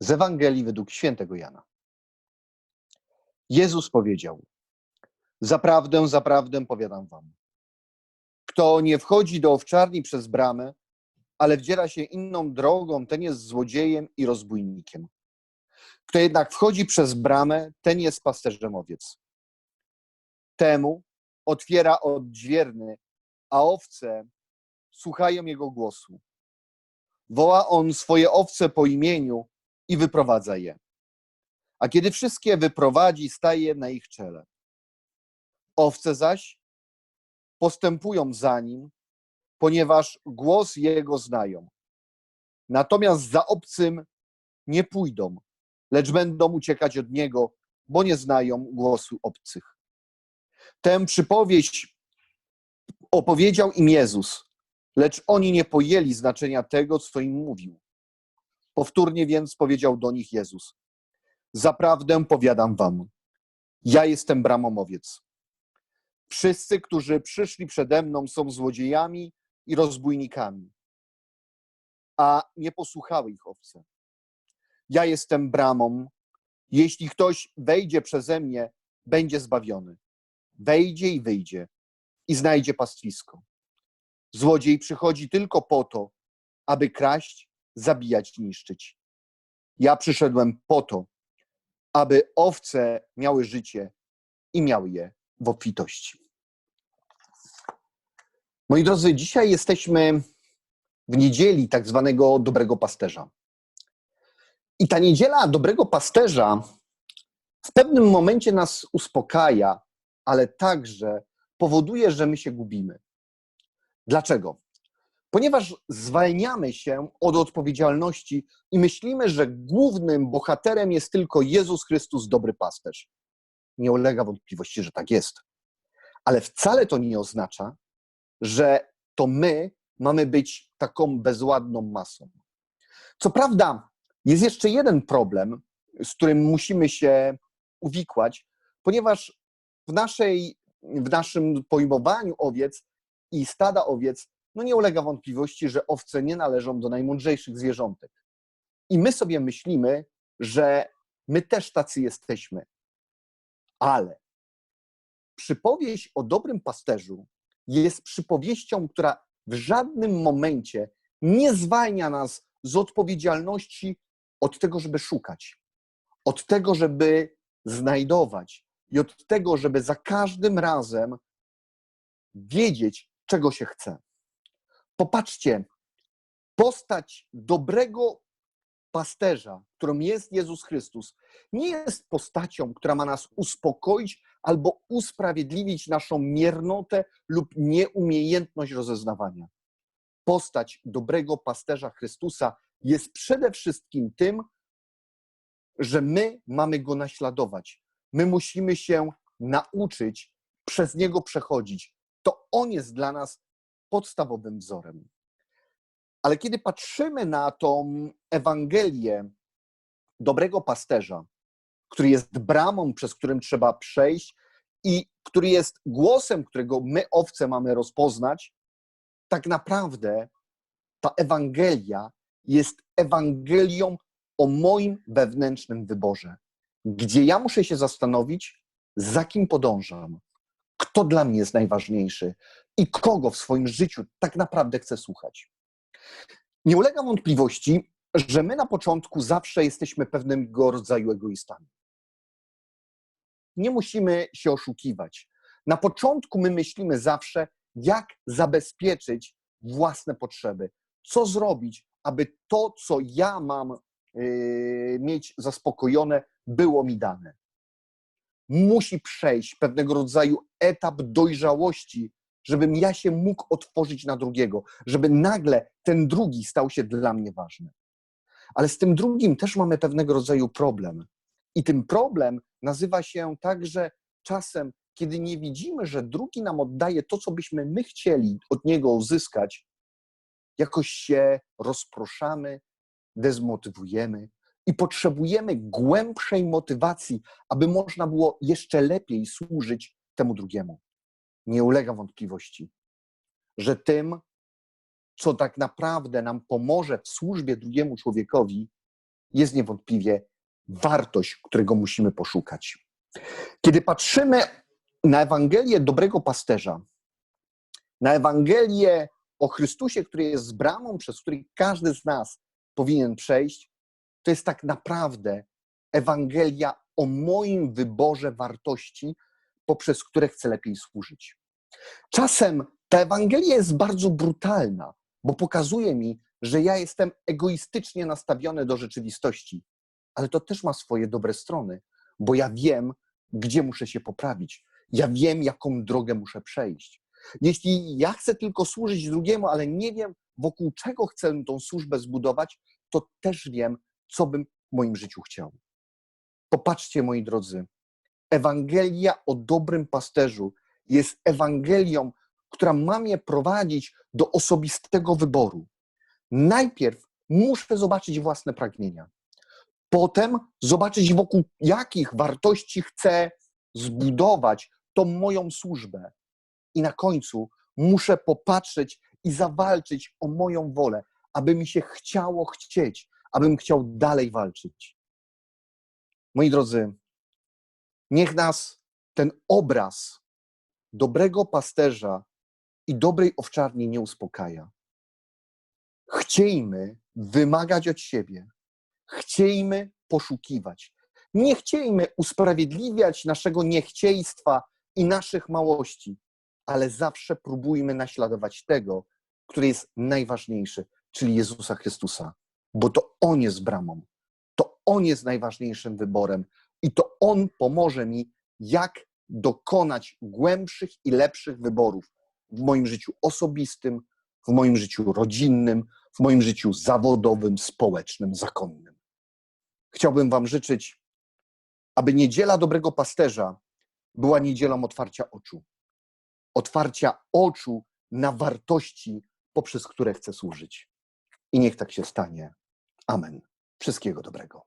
Z Ewangelii według świętego Jana. Jezus powiedział: Zaprawdę, zaprawdę powiadam wam. Kto nie wchodzi do owczarni przez bramę, ale wdziera się inną drogą, ten jest złodziejem i rozbójnikiem. Kto jednak wchodzi przez bramę, ten jest pasterzem owiec. Temu otwiera odźwierny, a owce słuchają jego głosu. Woła on swoje owce po imieniu i wyprowadza je. A kiedy wszystkie wyprowadzi, staje na ich czele. Owce zaś postępują za nim, ponieważ głos jego znają. Natomiast za obcym nie pójdą, lecz będą uciekać od niego, bo nie znają głosu obcych. Tę przypowieść opowiedział im Jezus, lecz oni nie pojęli znaczenia tego, co im mówił. Powtórnie więc powiedział do nich Jezus: Zaprawdę powiadam wam, ja jestem bramą owiec. Wszyscy, którzy przyszli przede mną, są złodziejami i rozbójnikami, a nie posłuchały ich owce. Ja jestem bramą. Jeśli ktoś wejdzie przeze mnie, będzie zbawiony. Wejdzie i wyjdzie i znajdzie pastwisko. Złodziej przychodzi tylko po to, aby kraść, zabijać niszczyć. Ja przyszedłem po to, aby owce miały życie i miały je w obfitości. Moi drodzy, dzisiaj jesteśmy w niedzieli tak zwanego dobrego pasterza. I ta niedziela dobrego pasterza w pewnym momencie nas uspokaja, ale także powoduje, że my się gubimy. Dlaczego? Ponieważ zwalniamy się od odpowiedzialności i myślimy, że głównym bohaterem jest tylko Jezus Chrystus, dobry pasterz. Nie ulega wątpliwości, że tak jest. Ale wcale to nie oznacza, że to my mamy być taką bezładną masą. Co prawda, jest jeszcze jeden problem, z którym musimy się uwikłać, ponieważ w, naszej, w naszym pojmowaniu owiec i stada owiec, no nie ulega wątpliwości, że owce nie należą do najmądrzejszych zwierzątek. I my sobie myślimy, że my też tacy jesteśmy. Ale przypowieść o dobrym pasterzu jest przypowieścią, która w żadnym momencie nie zwalnia nas z odpowiedzialności od tego, żeby szukać, od tego, żeby znajdować i od tego, żeby za każdym razem wiedzieć, czego się chce. Popatrzcie, postać dobrego pasterza, którą jest Jezus Chrystus, nie jest postacią, która ma nas uspokoić albo usprawiedliwić naszą miernotę lub nieumiejętność rozeznawania. Postać dobrego pasterza Chrystusa jest przede wszystkim tym, że my mamy go naśladować. My musimy się nauczyć przez niego przechodzić. To on jest dla nas podstawowym wzorem. Ale kiedy patrzymy na tą Ewangelię dobrego pasterza, który jest bramą, przez którym trzeba przejść i który jest głosem, którego my, owce, mamy rozpoznać, tak naprawdę ta Ewangelia jest Ewangelią o moim wewnętrznym wyborze, gdzie ja muszę się zastanowić, za kim podążam, kto dla mnie jest najważniejszy i kogo w swoim życiu tak naprawdę chcę słuchać. Nie ulega wątpliwości, że my na początku zawsze jesteśmy pewnego rodzaju egoistami. Nie musimy się oszukiwać. Na początku my myślimy zawsze, jak zabezpieczyć własne potrzeby, co zrobić, aby to, co ja mam yy, mieć zaspokojone, było mi dane. Musi przejść pewnego rodzaju etap dojrzałości, żebym ja się mógł otworzyć na drugiego, żeby nagle ten drugi stał się dla mnie ważny. Ale z tym drugim też mamy pewnego rodzaju problem. I tym problem nazywa się także czasem, kiedy nie widzimy, że drugi nam oddaje to, co byśmy my chcieli od niego uzyskać, jakoś się rozproszamy, dezmotywujemy i potrzebujemy głębszej motywacji, aby można było jeszcze lepiej służyć temu drugiemu. Nie ulega wątpliwości, że tym, co tak naprawdę nam pomoże w służbie drugiemu człowiekowi, jest niewątpliwie wartość, którego musimy poszukać. Kiedy patrzymy na Ewangelię dobrego pasterza, na Ewangelię o Chrystusie, który jest bramą, przez który każdy z nas powinien przejść, to jest tak naprawdę Ewangelia o moim wyborze wartości, poprzez które chcę lepiej służyć. Czasem ta Ewangelia jest bardzo brutalna, bo pokazuje mi, że ja jestem egoistycznie nastawiony do rzeczywistości, ale to też ma swoje dobre strony, bo ja wiem, gdzie muszę się poprawić. Ja wiem, jaką drogę muszę przejść. Jeśli ja chcę tylko służyć drugiemu, ale nie wiem, wokół czego chcę tą służbę zbudować, to też wiem, co bym w moim życiu chciał. Popatrzcie, moi drodzy, Ewangelia o dobrym pasterzu jest Ewangelią, która ma mnie prowadzić do osobistego wyboru. Najpierw muszę zobaczyć własne pragnienia. Potem zobaczyć, wokół jakich wartości chcę zbudować tą moją służbę. I na końcu muszę popatrzeć i zawalczyć o moją wolę, aby mi się chciało chcieć, abym chciał dalej walczyć. Moi drodzy, niech nas ten obraz dobrego pasterza i dobrej owczarni nie uspokaja. Chciejmy wymagać od siebie, chciejmy poszukiwać. Nie chciejmy usprawiedliwiać naszego niechciejstwa i naszych małości, ale zawsze próbujmy naśladować tego, który jest najważniejszy, czyli Jezusa Chrystusa, bo to On jest bramą, to On jest najważniejszym wyborem i to On pomoże mi, jak dokonać głębszych i lepszych wyborów w moim życiu osobistym, w moim życiu rodzinnym, w moim życiu zawodowym, społecznym, zakonnym. Chciałbym Wam życzyć, aby niedziela dobrego pasterza była niedzielą otwarcia oczu. Otwarcia oczu na wartości, poprzez które chcę służyć. I niech tak się stanie. Amen. Wszystkiego dobrego.